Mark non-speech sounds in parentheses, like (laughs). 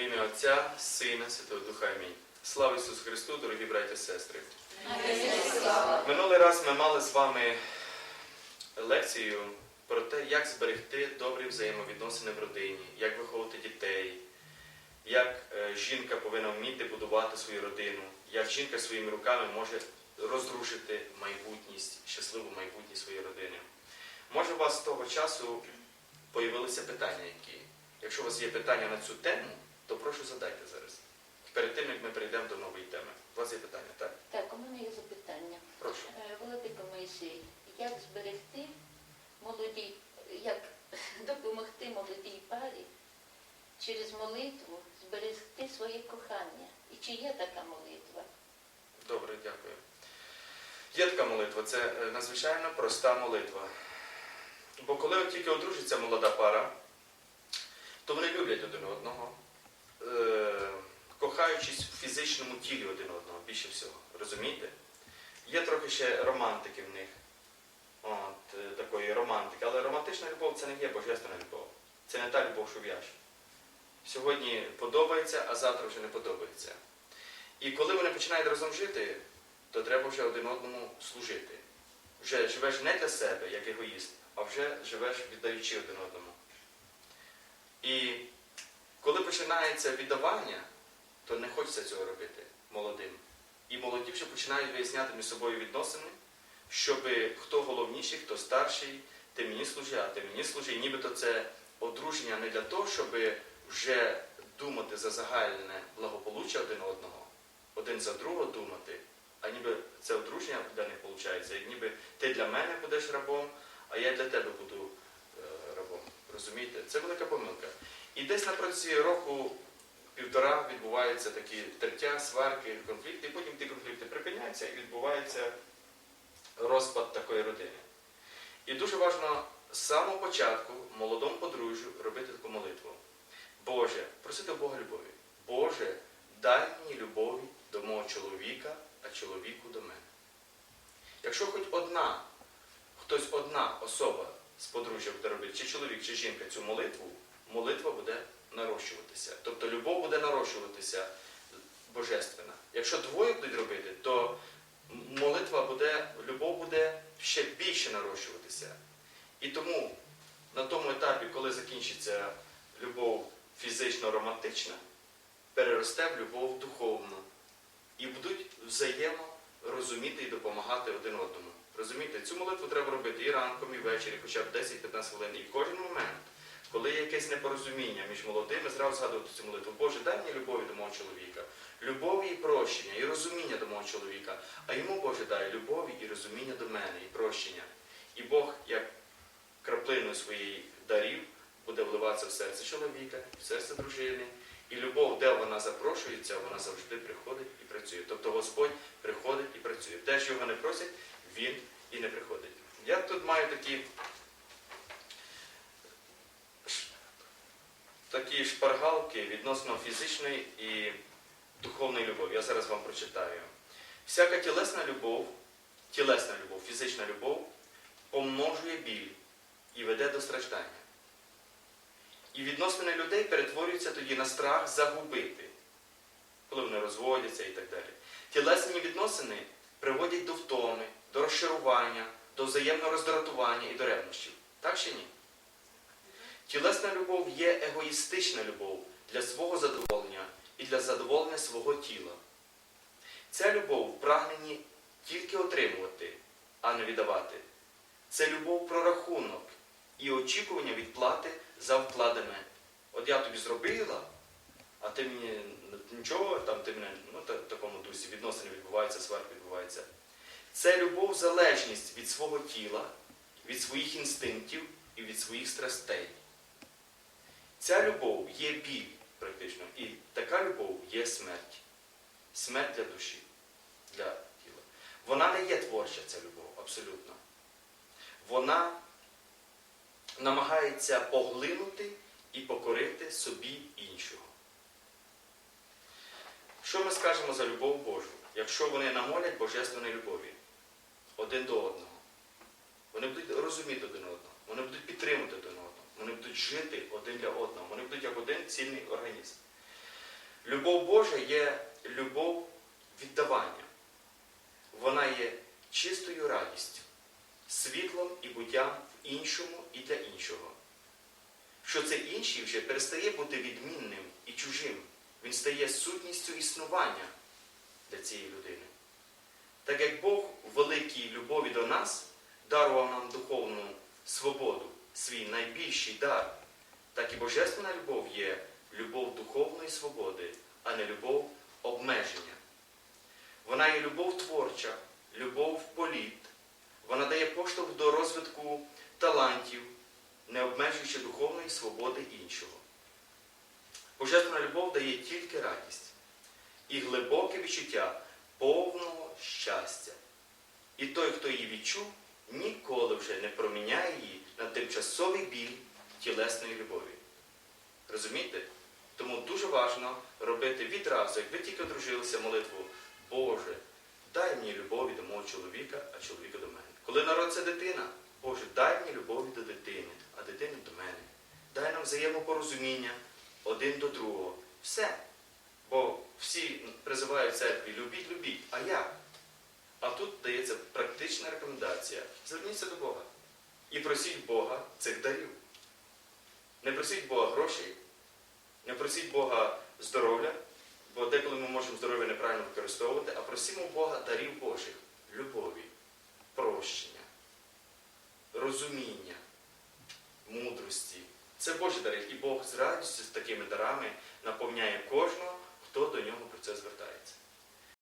Во ім'я Отця, Сина, Святого Духа Амінь. Слава Ісусу Христу, дорогі браті і сестри. Минулий раз ми мали з вами лекцію про те, як зберегти добрі взаємовідносини в родині, як виховувати дітей, як е, жінка повинна вміти будувати свою родину, як жінка своїми руками може розрушити майбутність, щасливу майбутність своєї родини. Може, у вас з того часу появилися питання, які. Якщо у вас є питання на цю тему, то прошу задайте зараз. Перед тим, як ми перейдемо до нової теми. У вас є питання, так? Так, у мене є запитання. Прошу. Е, Володимир Моїсей, як зберегти молодій, як (laughs) допомогти молодій парі через молитву зберегти своє кохання? І чи є така молитва? Добре, дякую. Є така молитва, це е, надзвичайно проста молитва. Бо коли от тільки одружиться молода пара, то вони люблять один одного, кохаючись в фізичному тілі один одного більше всього. Розумієте? Є трохи ще романтики в них. От, е, такої романтики. Але романтична любов це не є божественна любов. Це не та любов, що в'яже. Сьогодні подобається, а завтра вже не подобається. І коли вони починають разом жити, то треба вже один одному служити. Вже живеш не для себе, як егоїст, а вже живеш віддаючи один одному. І починається віддавання, то не хочеться цього робити молодим. І молоді вже починають виясняти між собою відносини, щоб хто головніший, хто старший, ти мені служи, а ти мені служи. І нібито це одруження не для того, щоб вже думати за загальне благополуччя один одного, один за другого думати, а ніби це одруження для них виходить, ніби ти для мене будеш рабом, а я для тебе буду. Розумієте? Це велика помилка. І десь на протязі року півтора відбуваються такі тертя, сварки, конфлікти, і потім ті конфлікти припиняються і відбувається розпад такої родини. І дуже важливо з самого початку молодому подружжю робити таку молитву. Боже, просити Бога любові. Боже, дай мені любові до мого чоловіка, а чоловіку до мене. Якщо хоч одна, хтось одна особа з подружжя буде робити, чи чоловік, чи жінка цю молитву, молитва буде нарощуватися. Тобто любов буде нарощуватися божественна. Якщо двоє будуть робити, то молитва буде, любов буде ще більше нарощуватися. І тому на тому етапі, коли закінчиться любов фізично-романтична, переросте в любов духовну. І будуть взаємо розуміти і допомагати один одному. Розумієте, цю молитву треба робити і ранком, і ввечері, хоча б 10-15 хвилин. І кожен момент, коли є якесь непорозуміння між молодими, зразу згадувати цю молитву. Боже, дай мені любові до мого чоловіка, любові і прощення, і розуміння до мого чоловіка. А йому, Боже, дай любові і розуміння до мене, і прощення. І Бог, як краплиною своїх дарів, буде вливатися в серце чоловіка, в серце дружини. І любов, де вона запрошується, вона завжди приходить і працює. Тобто Господь приходить і працює. Те, що його не просять, він і не приходить. Я тут маю такі, такі шпаргалки відносно фізичної і духовної любові. Я зараз вам прочитаю. Всяка тілесна любов, тілесна любов, фізична любов помножує біль і веде до страждання. І відносини людей перетворюються тоді на страх загубити, коли вони розводяться і так далі. Тілесні відносини приводять до втоми, до розчарування, до взаємного роздратування і до ревнощів. Так чи ні? Тілесна любов є егоїстична любов для свого задоволення і для задоволення свого тіла. Ця любов в прагненні тільки отримувати, а не віддавати. Це любов про рахунок і очікування відплати за вкладене. От я тобі зробила, ти мені нічого, там ти мене ну, в такому дусі відносини відбуваються, сварки відбуваються. Це любов залежність від свого тіла, від своїх інстинктів і від своїх страстей. Ця любов є біль практично, і така любов є смерть. Смерть для душі, для тіла. Вона не є творча, ця любов, абсолютно. Вона намагається поглинути і покорити собі іншого. Що ми скажемо за любов Божу, якщо вони намолять божественної любові один до одного? Вони будуть розуміти один одного, вони будуть підтримувати один одного, вони будуть жити один для одного, вони будуть як один цільний організм. Любов Божа є любов віддавання. Вона є чистою радістю, світлом і буттям в іншому і для іншого. Що це інший вже перестає бути відмінним і чужим. Він стає сутністю існування для цієї людини. Так як Бог у великій любові до нас дарував нам духовну свободу, свій найбільший дар, так і божественна любов є любов духовної свободи, а не любов обмеження. Вона є любов творча, любов політ. Вона дає поштовх до розвитку талантів, не обмежуючи духовної свободи іншого. Божественна любов дає тільки радість і глибоке відчуття повного щастя. І той, хто її відчув, ніколи вже не проміняє її на тимчасовий біль тілесної любові. Розумієте? Тому дуже важливо робити відразу, як ви тільки одружилися молитву, Боже, дай мені любові до мого чоловіка, а чоловіка до мене. Коли народиться дитина, Боже, дай мені любові до дитини, а дитини до мене. Дай нам взаємопорозуміння один до другого. Все. Бо всі призивають церкві любіть, любіть. А як? А тут дається практична рекомендація. Зверніться до Бога. І просіть Бога цих дарів. Не просіть Бога грошей, не просіть Бога здоров'я, бо деколи ми можемо здоров'я неправильно використовувати, а просімо Бога дарів Божих, любові, прощення, розуміння, мудрості. Це Божий дар, і Бог з радістю з такими дарами наповняє кожного, хто до нього про це звертається.